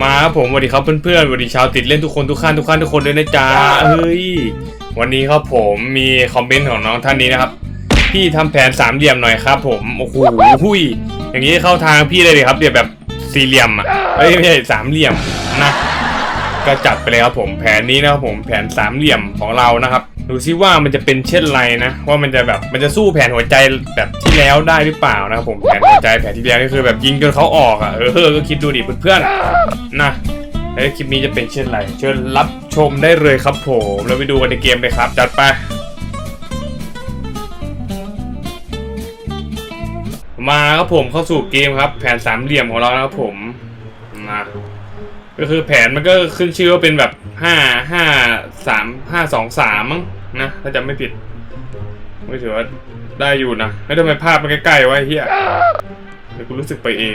มาครับผมสวัสดีครับเพื่อนๆสวัสดีชาวติดเล่นทุกคนทุกขั้นทุกขั้นทุกคนด้วยนะจ๊ะเฮ้ยวันนี้ครับผมมีคอมเมนต์ของน้องท่านนี้นะครับ พี่ทำแผนสามเหลี่ยมหน่อยครับ ผมโอ้โหหุยอย่างนี้เข้าทางพี่เลยดิครับเดี๋ยวแบบสี่เหลี่ยมอะเอ้ยไม่ใช่สามเหลี่ยมนะก็จัดไปเลยครับผมแผนนี้นะครับผมแผนสามเหลี่ยมของเรานะครับดูซิว่ามันจะเป็นเช่นไรนะ ว่ามันจะแบบมันจะสู้แผนหัวใจแบบที่แล้วได้หรือเปล่านะครับผมแผนหัวใจแผนที่แล้วนี่คือแบบยิงจนเขาออกอะเออก็คิดดูดิเพื่อนๆนะแล้วคลิปนี้จะเป็นเช่นไรเชิญรับชมได้เลยครับผมเราไปดูกันในเกมเลยครับ จัดไปมาครับผมเข้าสู่เกมครับ แผนสามเหลี่ยมของเรานะครับผมนะก็คือแผนมันก็ขึ้นชื่อว่าเป็นแบบห้าห้า สามห้าสองสามมั้งนะถ้าจำไม่ผิดไม่ถือว่าได้อยู่นะแล้วทำไมภาพมันใกล้ๆวะไอ้เฮียเดี๋ยวกูรู้สึกไปเอง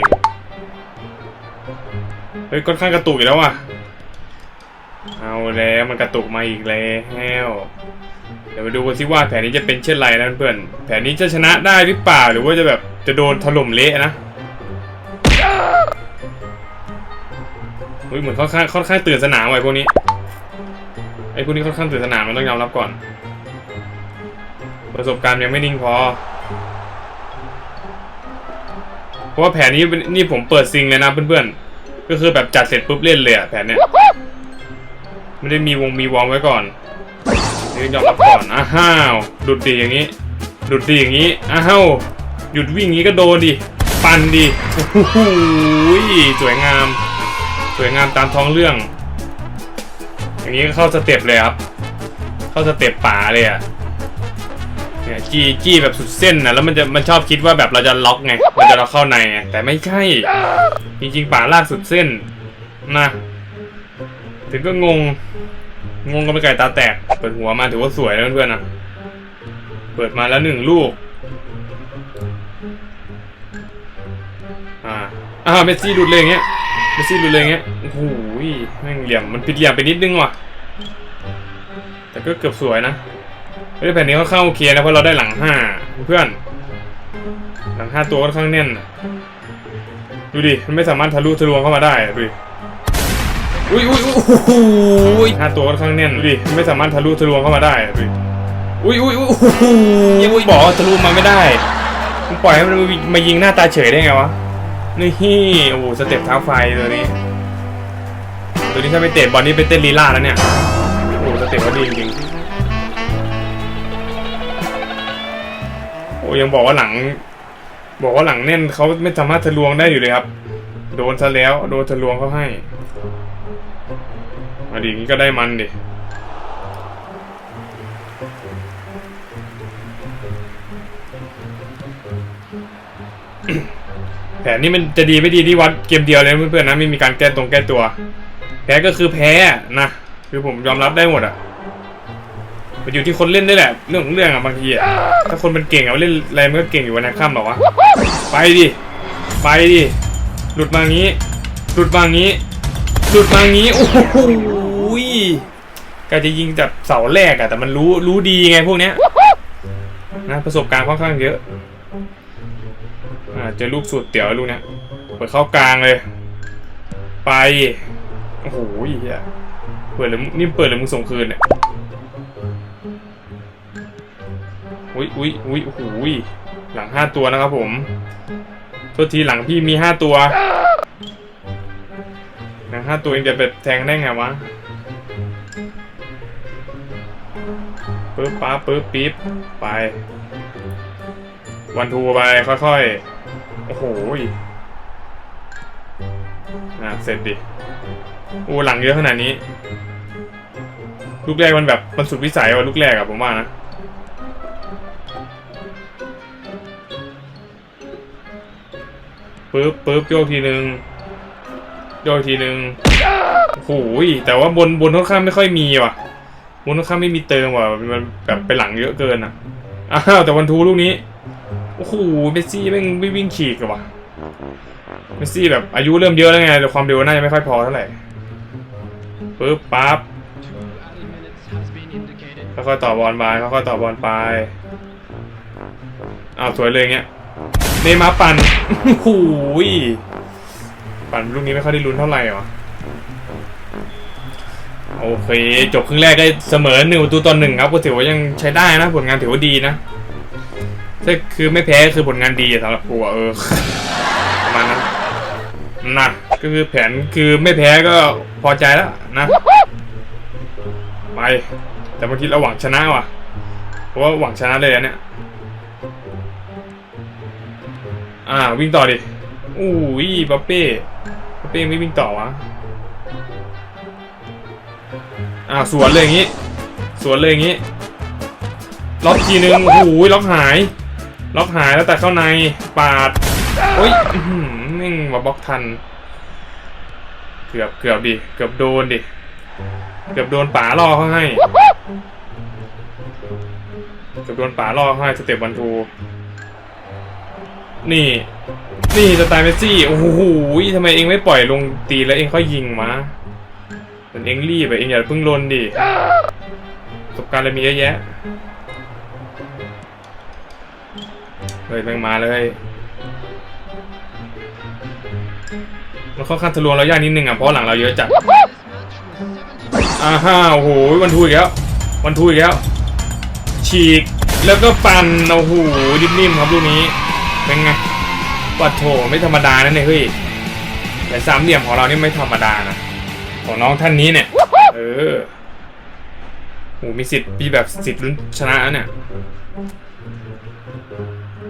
เฮ้ยค่อนข้างกระตุกอีกแล้วว่ะเอาแล้วมันกระตุกมาอีกแล้วเดี๋ยวไปดูกันสิว่าแผนนี้จะเป็นเช่นไรนะเพื่อนแผนนี้จะชนะได้หรือเปล่าหรือว่าจะแบบจะโดนถล่มเละนะเฮ้ยเหมือนค่อนข้างค่อนข้างตื่นสนามไว้พวกนี้ อ้พวกนี้ค่อนข้างตื่นสนามมันต้องยอมรับก่อน ประสบการณ์ยังไม่นิ่งพอ เพราะว่าแผนนี้นี่ผมเปิดซิงเลยนะเพื่อนๆ ก็คือแบบจัดเสร็จปุ๊บเล่นเลยอะแผนเนี้ยไม่ได้มีวงมีวอร์มไว้ก่อนนี่ยอมรับก่อน อ้าวดุดดีอย่างนี้ ดุดดีอย่างนี้ อ้าว หยุดวิ่งอย่างนี้ก็โดนดิ ปั่นดิโอ้โหสวยงาม สวยงามตามท้องเรื่อง อย่างนี้ก็เข้าสเต็ปเลยครับ เข้าสเต็ปป่าเลยอะเนี่ยจี้จี้แบบสุดเส้นนะแล้วมันจะมันชอบคิดว่าแบบเราจะล็อกไงเราจะเราเข้าในไงแต่ไม่ใช่ จริง ๆ ป่าลากสุดเส้นนะถึงก็งง งงกันไปไก่ตาแตก เปิดหัวมาถือว่าสวยนะเพื่อนๆนะเปิดมาแล้วหนึ่งลูก อ่าอ่าเมสซี่ดูดเลยอย่างเงี้ย เมสซี่ดูดเลยอย่างเงี้ยโอ้โหแม่งเหลี่ยมมันผิดเหลี่ยมไปนิดนึงว่ะ แต่ก็เกือบสวยนะเฮ้ยแผ่นนี้ค่อนข้างโอเคนะเพราะเราได้หลังห้าเพื่อน หลังห้าตัวค่อนข้างแน่นอะดูดิมันไม่สามารถทะลุทะลวงเข้ามาได้อะดูดิอุ้ยอุ้ยอุ้ยโอ้โหห้าตัวค่อนข้างแน่นดูดิมันไม่สามารถทะลุทะลวงเข้ามาได้อะดูดิอุ้ยอุ้ยอุ้ยโอ้โหยังบอกว่าทะลุมาไม่ได้มึงปล่อยให้มันมายิงหน้าตาเฉยได้ไงวะ นี่โอ้โหสเต็ปเท้าไฟตัวนี้ ตัวนี้ถ้าไปเตะบอลนี่ไปเต้นลีลาแล้วเนี่ย โอ้โหสเต็ปเขาดีจริงๆโอ้ยังบอกว่าหลัง บอกว่าหลังแน่นเขาไม่สามารถทะลวงได้อยู่เลยครับ โดนซะแล้วโดนทะลวงเขาให้มาดิงี้ก็ได้มันดิ แผนนี้มันจะดีไม่ดีที่วัดเกมเดียวเลยเพื่อนๆนะไม่มีการแก้ตรงแก้ตัว แพ้ก็คือแพ้นะคือผมยอมรับได้หมดอะมันอยู่ที่คนเล่นด้วยแหละ เรื่องของเรื่องอะบางทีอะถ้าคนมันเก่งอะเล่นอะไรมันก็เก่งอยู่วันนักข้ามหรอวะไปดิไปดิหลุดมางี้ หลุดมางี้ หลุดมางี้โอ้โหก็จะยิงจากเสาแรกอะแต่มันรู้รู้ดีไงพวกเนี้ยนะประสบการณ์ค่อนข้างเยอะ เจอลูกสุดเตี๋ยวลูกเนี้ยเปิดเข้ากลางเลย ไป โอ้โหเฮียเปิดหรือนี่เปิดหรือมึงส่งคืนเนี่ยอุ้ยอุ้ยอุ้ยโอ้โหหลังห้าตัวนะครับผมโทษทีหลังพี่มีห้าตัว หลังห้าตัวเองจะไปแทงได้ไงวะปึ๊บป๊าปึ๊บ ปิ๊บ ไป วันทูไป ค่อย ๆ โอ้โหยอะเสร็จดิโอ้หลังเยอะขนาดนี้ ลูกแรกมันแบบมันสุดวิสัยว่ะลูกแรกอะผมว่านะปึ๊บปึ๊บโยกทีนึงโยกทีนึงโอ้โหยแต่ว่าบนบนค่อนข้างไม่ค่อยมีว่ะ บนค่อนข้างไม่มีเติมว่ะมันแบบไปหลังเยอะเกินอะอ้าวแต่วันทูลูกนี้ โอ้โหเมสซี่แม่งไม่วิ่งฉีกอะว่ะเมสซี่แบบอายุเริ่มเยอะแล้วไงแต่ความเร็วน่าจะไม่ค่อยพอเท่าไหร่ปึ๊บปั๊บค่อยๆต่อบอลไปค่อยๆต่อบอลไปอ้าวสวยเลยเงี้ยเนมาปั่นโอ้โหยปั่นลูกนี้ไม่ค่อยได้ลุ้นเท่าไหร่หรอโอเค จบครึ่งแรกได้เสมอหนึ่งประตูต่อหนึ่งครับก็ถือว่ายังใช้ได้นะ ผลงานถือว่าดีนะ ถ้าคือไม่แพ้คือผลงานดีสำหรับกูอะเออประมาณนั้นนะก็คือแผนคือไม่แพ้ก็พอใจแล้วนะไปแต่เมื่อกี้เราหวังชนะว่ะเพราะว่าหวังชนะเลยเนี่ยอ่าวิ่งต่อดิอู้ยบัปเป้บัปเป้ไม่วิ่งต่อวะอ่าสวนเลยอย่างงี้ สวนเลยอย่างงี้ล็อกทีนึงโอ้โหล็อกหาย ล็อกหายแล้วแต่เข้าในปาดโอ้ยอื้อหือแม่งมาบล็อกทัน เกือบเกือบดิ เกือบโดนดิ เกือบโดนป๋าล่อเขาให้ เกือบโดนป๋าล่อเขาให้สเต็ปวันทูนี่ นี่สไตล์เมซี่ โอ้โหทำไมเองไม่ปล่อยลงตีแล้วเองค่อยยิงมาแต่เองรีบไปเองอย่าเพิ่งลนดิประสบการณ์เลยมีเยอะแยะ เฮ้ยแม่งมาเลยมันค่อนข้างทะลวงเรายากนิดนึงอะเพราะหลังเราเยอะจัดอ่าฮ่าโอ้โหวันทูอีกแล้ววันทูอีกแล้ว ฉีกแล้วก็ปั่นโอ้โหนิ่มๆครับลูกนี้เป็นไงปัดโถไม่ธรรมดานะเนี่ยเฮ้ยแต่สามเหลี่ยมของเรานี่ไม่ธรรมดานะของน้องท่านนี้เนี่ย เออโหมีสิทธิ์มีแบบสิทธิ์ลุ้นชนะเนี่ย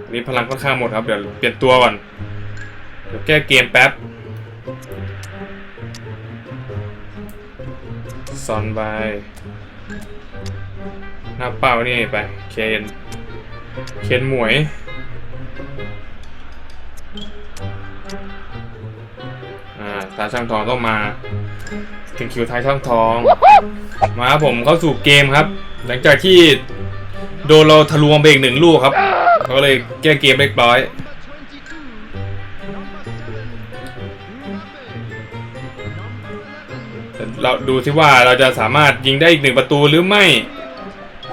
นนี้พลังค่อนข้างหมดครับ เดี๋ยวเปลี่ยนตัวก่อน เดี๋ยวแก้เกมแป๊บซอนไปหน้าเป้านี่ไป เคนเคนหมวยอ่าตาช่างทองต้องมา ถึงคิวท้ายช่างทอง มาครับผมเข้าสู่เกมครับ หลังจากที่โดนเราทะลวงไปอีกหนึ่งลูกครับ เขาก็เลยแก้เกมเรียบร้อย เราดูสิว่าเราจะสามารถยิงได้อีกหนึ่งประตูหรือไม่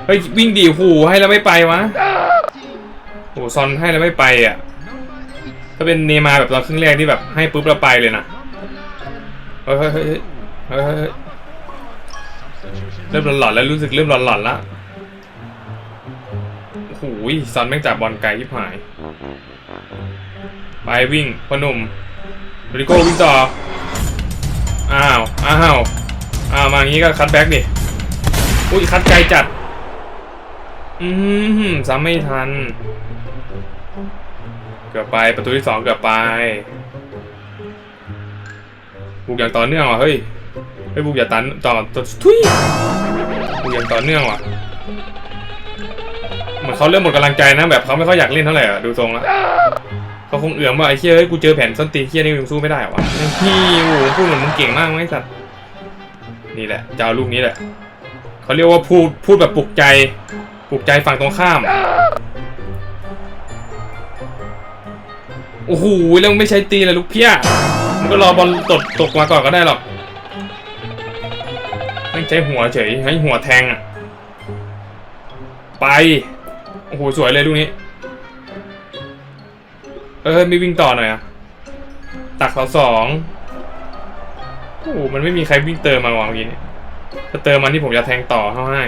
เฮ้ย วิ่งดีหูให้แล้วไม่ไปวะโอ้ซอนให้แล้วไม่ไปอะ ถ้าเป็นเนมาแบบตอนครึ่งแรกที่แบบให้ปุ๊บเราไปเลยนะเฮ้ยเฮ้ยเฮ้ยเฮ้ยเฮ้ยเฮ้ยเริ่มหลอนๆแล้วรู้สึกเริ่มหลอนๆแล้ว โอ้โหซอนแม่งจับบอลไกลที่หาย ไปวิ่งพอหนุ่มริโก้วิ่งต่อ อ้าว อ้าว อ้าวมาอย่างนี้ก็คัดแบ็กดิ อุ้ยคัดไกลจัด อืมซ้ำไม่ทัน เกือบไปประตูที่สองเกือบไปบุกอย่างต่อเนื่องว่ะเฮ้ยเฮ้ยบุกอย่าตันต่อต่อทุยบุกอย่างต่อเนื่องว่ะ เหมือนเขาเริ่มหมดกำลังใจนะแบบเขาไม่ค่อยอยากเล่นเท่าไหร่อะดูทรงแล้วเขาคงเอื่อมว่าไอ้เชี่ยเฮ้ยกูเจอแผ่นส้นตีนเชี่ยนี่มึงสู้ไม่ได้วะนี่โอ้โหพูดเหมือนมึงเก่งมากไหมสัตว์นี่แหละจะเอาลูกนี้แหละเขาเรียกว่าพูดพูดแบบปลุกใจปลุกใจฝั่งตรงข้ามโอ้โหแล้วมึงไม่ใช้ตีเลยลูกเพี้ยมึงก็รอบอลตกตกมาก่อนก็ได้หรอกไม่ใช้หัวเฉยให้หัวแทงอะไป โอ้โห สวยเลยลูกนี้ เออมีวิ่งต่อหน่อยอะตักเสาสองโอ้โหมันไม่มีใครวิ่งเติมมาวะเมื่อกี้เนี่ยถ้าเติมมันที่ผมจะแทงต่อเข้าให้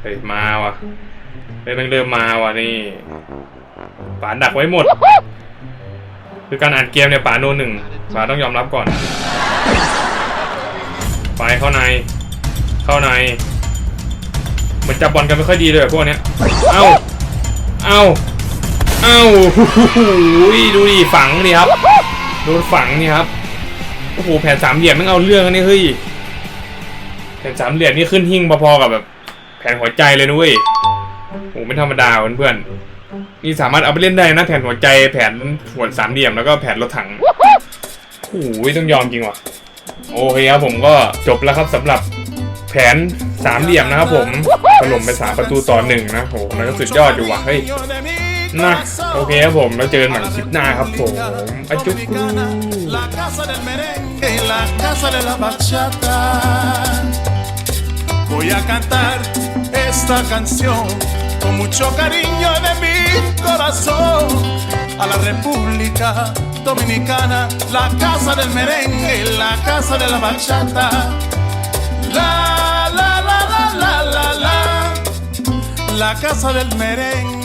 เฮ้ยมาว่ะเฮ้ยม่งเริ่มมาว่ะนี่ป๋าดักไว้หมด คือการอ่านเกมเนี่ยป๋าโนหนึ่งป๋าต้องยอมรับก่อน ไปเข้าใน เข้าใน เหมือนจับบอลกันไม่ค่อยดีเลยพวกเนี้ย เอ้า เอ้า เอ้าหูดูดิฝังนี่ครับ โดนฝังนี่ครับ โอ้โหแผ่นสามเหลี่ยมไม่งเอาเรื่องอันนี้เฮ้ย แผ่นสามเหลี่ยมนี่ขึ้นหิ้งพอๆกับแบบ แผ่นหัวใจเลยนุ้ยโอ้ไม่ธรรมดาเพื่อนๆนี่สามารถเอาไปเล่นได้นะ แผ่นหัวใจ แผ่นหัวสามเหลี่ยมแล้วก็แผ่นรถถังโอ้ยต้องยอมจริงว่ะ โอเคครับผมก็จบแล้วครับสำหรับ แผนสามเหลี่ยมนะครับผมถล่มไปสามประตูต่อหนึ่งนะโหมันก็สุดยอดอยู่ว่ะเฮ้ยนะโอเคครับผมแล้วเจอกันใหม่คลิปหน้าครับผมอาจุกกรู La casa del merengue la casa de la bachata. Voy a cantar esta canción con mucho cariño de mi corazón. a la República Dominicana, la casa del merengue, la casa de la bachata. La, la, la, la, la, la, la, la casa del merengue.